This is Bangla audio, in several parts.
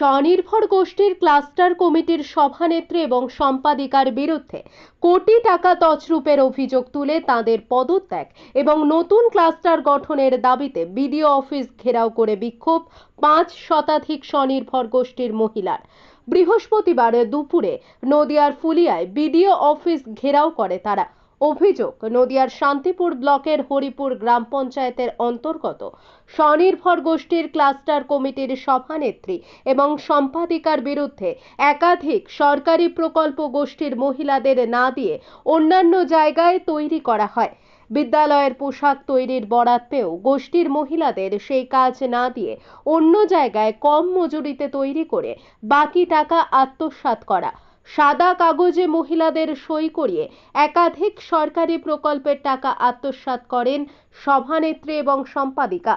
স্বনির্ভর গোষ্ঠীর ক্লাস্টার কমিটির সভানেত্রী এবং সম্পাদিকার বিরুদ্ধে কোটি টাকা তছরূপের অভিযোগ তুলে তাদের পদত্যাগ এবং নতুন ক্লাস্টার গঠনের দাবিতে বিডিও অফিস ঘেরাও করে বিক্ষোভ পাঁচ শতাধিক স্বনির্ভর গোষ্ঠীর মহিলার। বৃহস্পতিবার দুপুরে নদিয়ার ফুলিয়ায় বিডিও অফিস ঘেরাও করে তারা। অভিযোগ, নদিয়ার শান্তিপুর ব্লকের হরিপুর গ্রাম পঞ্চায়েতের অন্তর্গত স্বনির্ভর গোষ্ঠীর ক্লাস্টার কমিটির সভানেত্রী এবং সম্পাদিকার বিরুদ্ধে একাধিক সরকারি প্রকল্প গোষ্ঠীর মহিলাদের না দিয়ে অন্যান্য জায়গায় তৈরি করা হয়। বিদ্যালয়ের পোশাক তৈরির বরাত পেয়েও গোষ্ঠীর মহিলাদের সেই কাজ না দিয়ে অন্য জায়গায় কম মজুরিতে তৈরি করে বাকি টাকা আত্মসাৎ করা। সাদা কাগজে মহিলাদের সই করিয়ে একাধিক সরকারি প্রকল্পের টাকা আত্মসাৎ করেন সভানেত্রী এবং সম্পাদিকা।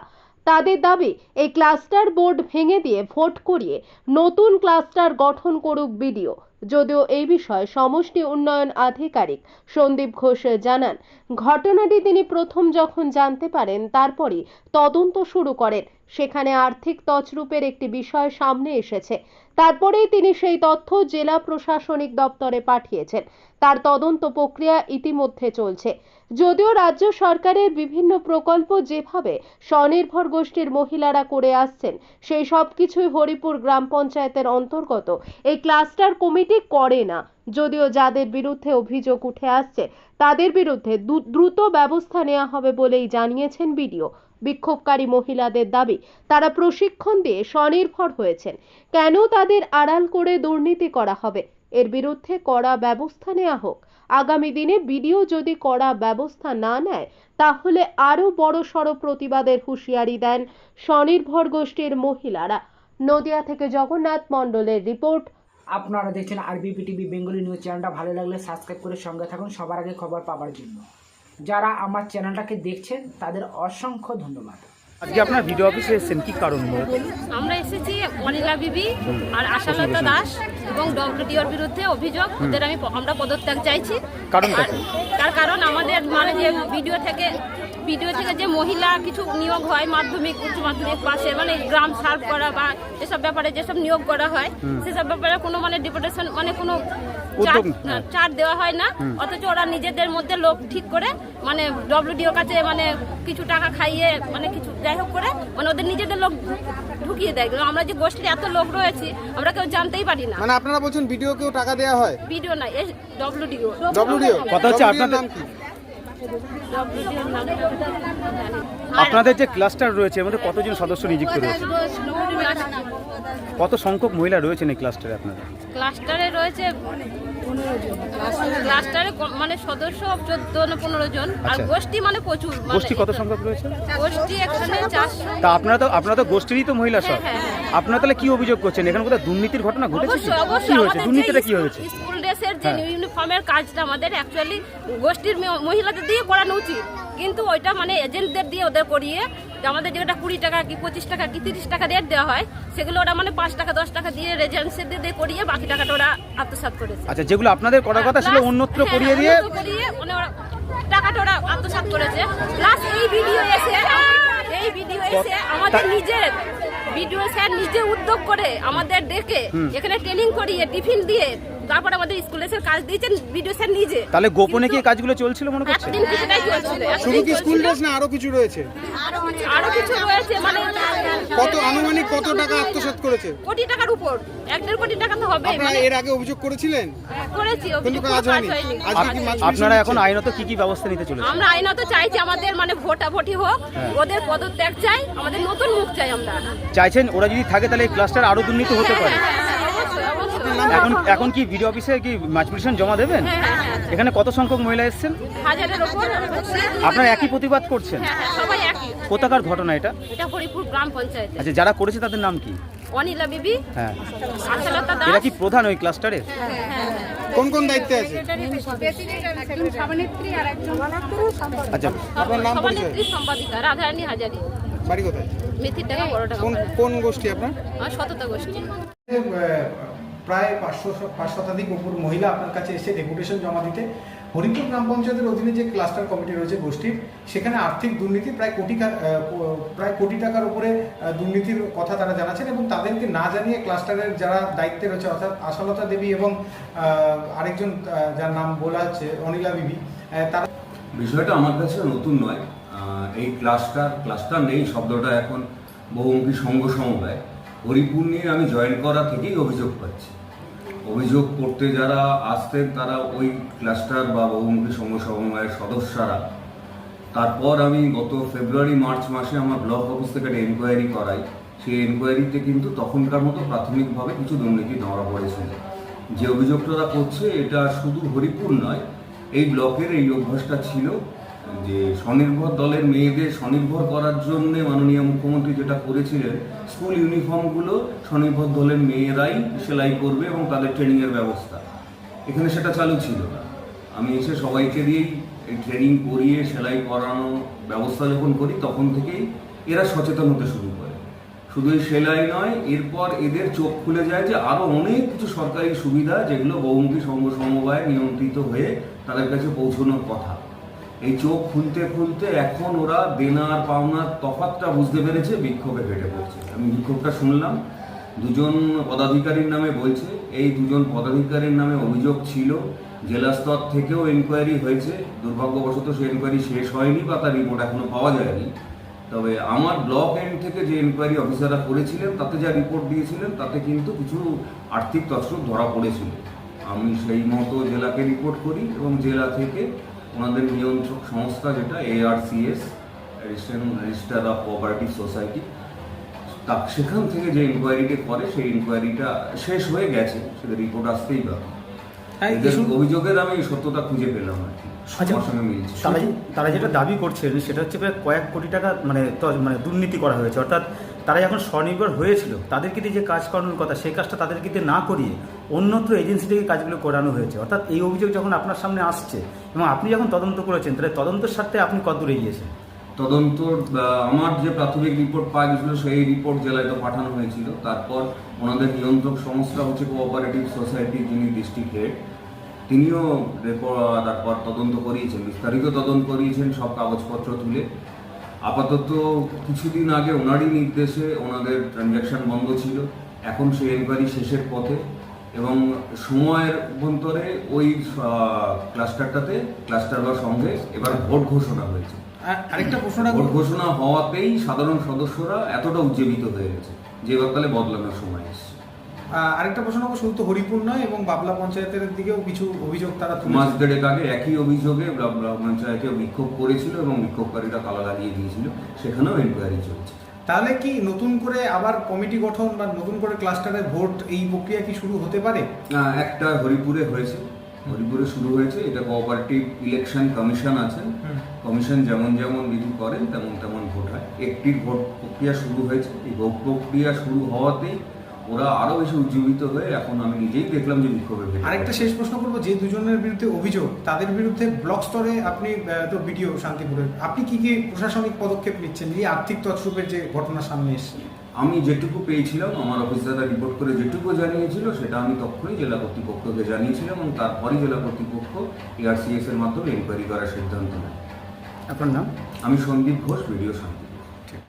তাদের দাবি, এই ক্লাস্টার বোর্ড ভেঙে দিয়ে ভোট করিয়ে নতুন ক্লাস্টার গঠন করুক বিডিও। যদিও এই বিষয়ে সমষ্টি উন্নয়ন আধিকারিক সন্দীপ ঘোষ জানান, ঘটনাটি তিনি প্রথম যখন জানতে পারেন, তারপরই তদন্ত শুরু করেন। সেখানে আর্থিক তছরূপের একটি বিষয় সামনে এসেছে। তারপরেই তিনি সেই তথ্য জেলা প্রশাসনিক দপ্তরে পাঠিয়েছেন। তার তদন্ত প্রক্রিয়া ইতিমধ্যে চলছে। যদিও রাজ্য সরকারের বিভিন্ন প্রকল্প যেভাবে স্বনির্ভর গোষ্ঠীর মহিলারা করে আসছেন, সেই সব কিছুই হরিপুর গ্রাম পঞ্চায়েতের অন্তর্গত। এই ক্লাস্টার কমিটি করে না। যদিও যাদের বিরুদ্ধে অভিযোগ উঠে আসছে, তাদের বিরুদ্ধে দ্রুত ব্যবস্থা নেওয়া হবে বলেই জানিয়েছেন বিডিও। বিক্ষোভকারী মহিলাদের দাবি, তারা প্রশিক্ষণ দিয়ে স্বনির্ভর হয়েছেন। কেন তাদের আড়াল করে দুর্নীতি করা হবে? এর বিরুদ্ধে কড়া ব্যবস্থা নেওয়া হোক। আগামী দিনে বিডিও যদি কড়া ব্যবস্থা না নেয়, তাহলে আরও বড় সড় প্রতিবাদের হুঁশিয়ারি দেন স্বনির্ভর গোষ্ঠীর মহিলারা। নদিয়া থেকে জগন্নাথ মণ্ডলের রিপোর্ট। আপনারা দেখছেন আরবিপি টিভি বেঙ্গলি নিউজ চ্যানেলটা। ভালো লাগলে সাবস্ক্রাইব করে সঙ্গে থাকুন। সবার আগে খবর পাওয়ার জন্য। যারা আমার চ্যানেলটাকে দেখছেন তাদের অসংখ্য ধন্যবাদ। আজকে আপনার ভিডিও অফিসে এসেছেন কি কারণ আমরা এসেছি অনিলা বিবি আর আশালতা দাস এবং ডব্লিউডিওর বিরুদ্ধে অভিযোগ ওদের আমি আমরা পদত্যাগ চাইছি। কারণটা আর কি? তার কারণ আমাদের মানে যে ভিডিও থেকে ভিডিও থেকে যে মহিলা কিছু নিয়োগ হয় মাধ্যমিক উচ্চ মাধ্যমিক পাশে মানে গ্রাম সার্ভ করা বা এসব ব্যাপারে যেসব নিয়োগ করা হয় সেসব ব্যাপারে কোনো মানে ডিপুটেশন মানে কোনো হ্যাঁ। দেওয়া হয় না অথচ ওরা নিজেদের মধ্যে লোক ঠিক করে মানে ডব্লিউডিওর কাছে মানে কিছু টাকা খাইয়ে মানে কিছু যাই হোক করে মানে ওদের নিজেদের লোক ঢুকিয়ে দেয়। আমরা যে গোষ্ঠীর এত লোক রয়েছি আমরা কেউ জানতেই পারি না। মানে আপনারা বলছেন ভিডিও কেউ টাকা দেওয়া হয়? ভিডিও না এস ডব্লিউডিও ডব্লিউডিও কথা হচ্ছে আপনাদের- নাম কি? আপনাদের যে ক্লাস্টার রয়েছে এর মধ্যে কতজন সদস্য নিযুক্ত রয়েছে? কত সংখ্যক মহিলা রয়েছেন এই ক্লাস্টারে আপনাদের? ক্লাস্টারে রয়েছে ক্লাস্টারে মানে সদস্য চোদ্দ না পনেরো জন আর আচ্ছা। গোষ্ঠী মানে প্রচুর মানে গোষ্ঠী কত সংখ্যক রয়েছে? গোষ্ঠী এখানে চারশো। তা আপনারা তো আপনারা তো গোষ্ঠীরই তো মহিলা সব। হ্যাঁ, আপনারা তাহলে কি অভিযোগ করছেন? এখানে কোথাও দুর্নীতির ঘটনা ঘটেছে কি? অবশ্যই কি হয়েছে? দুর্নীতিটা কি হয়েছে? স্কুল ড্রেসের যে হ্যাঁ। ইউনিফর্মের কাজটা আমাদের অ্যাকচুয়ালি গোষ্ঠীর মহিলাদের দিয়ে করানো উচিত। কিন্তু ওইটা মানে এজেন্টদের দিয়ে ওদের করিয়ে যে আমাদের যেটা কুড়ি টাকা কি পঁচিশ টাকা কি তিরিশ টাকা রেট দেওয়া হয় সেগুলো ওরা মানে পাঁচ টাকা দশ টাকা দিয়ে রেজেন্সিদের দিয়ে করিয়ে বাকি টাকাটা ওরা আত্মসাৎ করেছে। আচ্ছা যেগুলো আপনাদের করার কথা ছিল অন্যত্র হ্যাঁ, করিয়ে দিয়ে করিয়ে মানে ওরা টাকাটা ওরা আত্মসাৎ করেছে। প্লাস এই ভিডিও এসে এই ভিডিও এসে আমাদের নিজের ভিডিও স্যার নিজে উদ্যোগ করে আমাদের ডেকে এখানে ট্রেনিং করিয়ে টিফিন দিয়ে তারপরে আমাদের স্কুলে এসে কাজ দিয়েছেন ভিডিও স্যার নিজে। তাহলে গোপনে কি কাজগুলো চলছিল মনে করছেন এতদিন কিছুটাই চলছিল শুধু কি স্কুল ড্রেস না আরও কিছু রয়েছে? আরও কিছু রয়েছে মানে কত আনুমানিক কত টাকা আত্মসাৎ করেছে? কোটি টাকার উপর এক দেড় কোটি টাকা তো হবে আপনারা মানে এর আগে অভিযোগ করেছিলেন? করেছি কিন্তু অভিযোগ কাজ হয়নি। আজকে কি মাছ আপনারা এখন আইনত কি কি ব্যবস্থা নিতে চলেছেন আমরা আইনত চাইছি আমাদের মানে ভোটাভুটি হোক ওদের পদত্যাগ চাই আমাদের নতুন মুখ চাই আমরা। চাইছেন ওরা যদি থাকে তাহলে এই ক্লাস্টার আরও দুর্নীতি হতে পারে। অবশ্যই, অবশ্যই। এখন এখন কি ভিডিও অফিসে কি মাছ পিটিশন জমা দেবেন? হ্যাঁ, হ্যাঁ, হ্যাঁ। এখানে কত সংখ্যক মহিলা এসেছেন? হাজারের আপনারা একই প্রতিবাদ করছেন? হ্যাঁ, হ্যাঁ, সবাই একই। কোথাকার ঘটনা এটা? এটা হরিপুর গ্রাম পঞ্চায়েতে আচ্ছা যারা করেছে তাদের নাম কি? অনিলা বিবি হ্যাঁ। আশালতা এরা কি প্রধান ওই ক্লাস্টারে কোন কোন দায়িত্বে আছে? আচ্ছা আপনার নাম সম্পাদিকা রাধারানী হাজারি। বাড়ি কোথায়? মেথির টাকা বড় টাকা কোন কোন গোষ্ঠী আপনার? সততা গোষ্ঠী। প্রায় পাঁচশো পাঁচ শতাধিক উপর মহিলা আপনার কাছে এসে ডেপুটেশন জমা দিতে। হরিপুর গ্রাম পঞ্চায়েতের অধীনে যে ক্লাস্টার কমিটি রয়েছে গোষ্ঠীর, সেখানে আর্থিক দুর্নীতি প্রায় কোটি প্রায় কোটি টাকার উপরে দুর্নীতির কথা তারা জানাচ্ছেন এবং তাদেরকে না জানিয়ে ক্লাস্টারের যারা দায়িত্বে রয়েছে, অর্থাৎ আশালতা দেবী এবং আরেকজন যার নাম বলা হচ্ছে অনিলা বিবি তারা বিষয়টা আমার কাছে নতুন নয়। এই ক্লাস্টার ক্লাস্টার নেই, শব্দটা এখন বহুমুখী সংঘ সমবায়। হরিপুর নিয়ে আমি জয়েন করা থেকেই অভিযোগ পাচ্ছি। অভিযোগ করতে যারা আসতেন, তারা ওই ক্লাস্টার বা বহুমুখী সংঘ সমবায়ের সদস্যরা। তারপর আমি গত ফেব্রুয়ারি মার্চ মাসে আমার ব্লক অফিস থেকে একটা এনকোয়ারি করাই। সেই এনকোয়ারিতে কিন্তু তখনকার মতো প্রাথমিকভাবে কিছু দুর্নীতি ধরা পড়েছিল। যে অভিযোগটা ওরা করছে, এটা শুধু হরিপুর নয়, এই ব্লকের এই অভ্যাসটা ছিল যে স্বনির্ভর দলের মেয়েদের স্বনির্ভর করার জন্য মাননীয় মুখ্যমন্ত্রী যেটা করেছিলেন, স্কুল ইউনিফর্মগুলো স্বনির্ভর দলের মেয়েরাই সেলাই করবে এবং তাদের ট্রেনিংয়ের ব্যবস্থা। এখানে সেটা চালু ছিল। আমি এসে সবাইকে দিয়েই এই ট্রেনিং করিয়ে, সেলাই করানো ব্যবস্থা যখন করি, তখন থেকেই এরা সচেতন হতে শুরু করে। শুধু এই সেলাই নয়, এরপর এদের চোখ খুলে যায় যে আরও অনেক কিছু সরকারি সুবিধা যেগুলো বহুমুখী সংঘ সমবায় নিয়ন্ত্রিত হয়ে তাদের কাছে পৌঁছানোর কথা। এই চোখ খুলতে খুলতে এখন ওরা দেনার, পাওনার তফাতটা বুঝতে পেরেছে, বিক্ষোভে ফেটে পড়ছে। আমি বিক্ষোভটা শুনলাম। দুজন পদাধিকারীর নামে বলছে, এই দুজন পদাধিকারীর নামে অভিযোগ ছিল জেলা স্তর থেকেও এনকোয়ারি হয়েছে। দুর্ভাগ্যবশত সেই এনকোয়ারি শেষ হয়নি বা তার রিপোর্ট এখনও পাওয়া যায়নি। তবে আমার ব্লক এন্ড থেকে যে এনকোয়ারি অফিসাররা করেছিলেন, তাতে যা রিপোর্ট দিয়েছিলেন, তাতে কিন্তু কিছু আর্থিক তছরূপ ধরা পড়েছিল। আমি সেই মতো জেলাকে রিপোর্ট করি এবং জেলা থেকে ওনাদের নিয়ন্ত্রক সংস্থা যেটা ARCS registrar of cooperative society তা সেখান থেকে যে ইনকোয়ারিটি করে সেই ইনকোয়ারিটা শেষ হয়ে গেছে সেটা রিপোর্ট আসতেই পারে অভিযোগের আমি সত্যতা খুঁজে পেলাম আর কি আচ্ছা, তারা যেটা দাবি করছেন সেটা হচ্ছে প্রায় কয়েক কোটি টাকা মানে মানে দুর্নীতি করা হয়েছে। অর্থাৎ তারা যখন স্বনির্ভর হয়েছিল, তাদেরকে দিয়ে যে কাজ করানোর কথা, সেই কাজটা তাদেরকে দিয়ে না করিয়ে অন্যত্র এজেন্সি থেকে কাজগুলো করানো হয়েছে। অর্থাৎ এই অভিযোগ যখন আপনার সামনে আসছে এবং আপনি যখন তদন্ত করেছেন, তাহলে তদন্তের সাথে আপনি কত দূর এগিয়েছেন তদন্ত আমার যে প্রাথমিক রিপোর্ট পাওয়া গেছিল, সেই রিপোর্ট জেলায় তো পাঠানো হয়েছিল। তারপর ওনাদের নিয়ন্ত্রক সংস্থা হচ্ছে কোঅপারেটিভ সোসাইটি যিনি ডিস্ট্রিক্ট হেড তিনিও রেপো- তারপর তদন্ত করিয়েছেন, বিস্তারিত তদন্ত করিয়েছেন, সব কাগজপত্র তুলে। আপাতত কিছুদিন আগে ওনারই নির্দেশে ওনাদের ট্রানজ্যাকশন বন্ধ ছিল। এখন সেই এনকোয়ারি শেষের পথে এবং সময়ের অভ্যন্তরে ওই ক্লাস্টারটাতে ক্লাস্টার বা সঙ্গে এবার ভোট ঘোষণা হয়েছে। আর আরেকটা প্রশ্ন ভোট ঘোষণা হওয়াতেই সাধারণ সদস্যরা এতটা উজ্জীবিত হয়ে গেছে যে এবারকালে বদলানোর সময় এসছে। আরেকটা প্রশ্ন রাখব শুধু তো হরিপুর নয় এবং বাবলা পঞ্চায়েতের দিকেও কিছু অভিযোগ তারা মাস দেড়েক আগে একই অভিযোগে বাবলা পঞ্চায়েতে বিক্ষোভ করেছিল এবং বিক্ষোভকারীরা তালা লাগিয়ে দিয়েছিল। সেখানেও এনকোয়ারি চলছে। তাহলে কি নতুন করে আবার কমিটি গঠন বা নতুন করে ক্লাস্টারের ভোট এই প্রক্রিয়া কি শুরু হতে পারে? একটা হরিপুরে হয়েছে। হরিপুরে শুরু হয়েছে। এটা কোঅপারেটিভ ইলেকশন কমিশন আছেন কমিশন যেমন যেমন বিধি করেন তেমন তেমন ভোট হয়। একটির ভোট প্রক্রিয়া শুরু হয়েছে। এই ভোট প্রক্রিয়া শুরু হওয়াতেই ওরা আরও বেশি উজ্জীবিত হয়ে এখন আমি নিজেই দেখলাম যে বিক্ষোভে আরেকটা শেষ প্রশ্ন করব যে দুজনের বিরুদ্ধে অভিযোগ তাদের বিরুদ্ধে ব্লক স্তরে আপনি তো ভিডিও শান্তিপুরের আপনি কি কি প্রশাসনিক পদক্ষেপ নিচ্ছেন? এই আর্থিক তছরূপের যে ঘটনা সামনে এসেছে। আমি যেটুকু পেয়েছিলাম আমার অফিসাররা রিপোর্ট করে যেটুকু জানিয়েছিল সেটা আমি তখনই জেলা কর্তৃপক্ষকে জানিয়েছিলাম এবং তারপরেই জেলা কর্তৃপক্ষ এআরসিএস এর মাধ্যমে এনকোয়ারি করার সিদ্ধান্ত নেয়। আপনার নাম? আমি সন্দীপ ঘোষ ভিডিও সাংবাদিক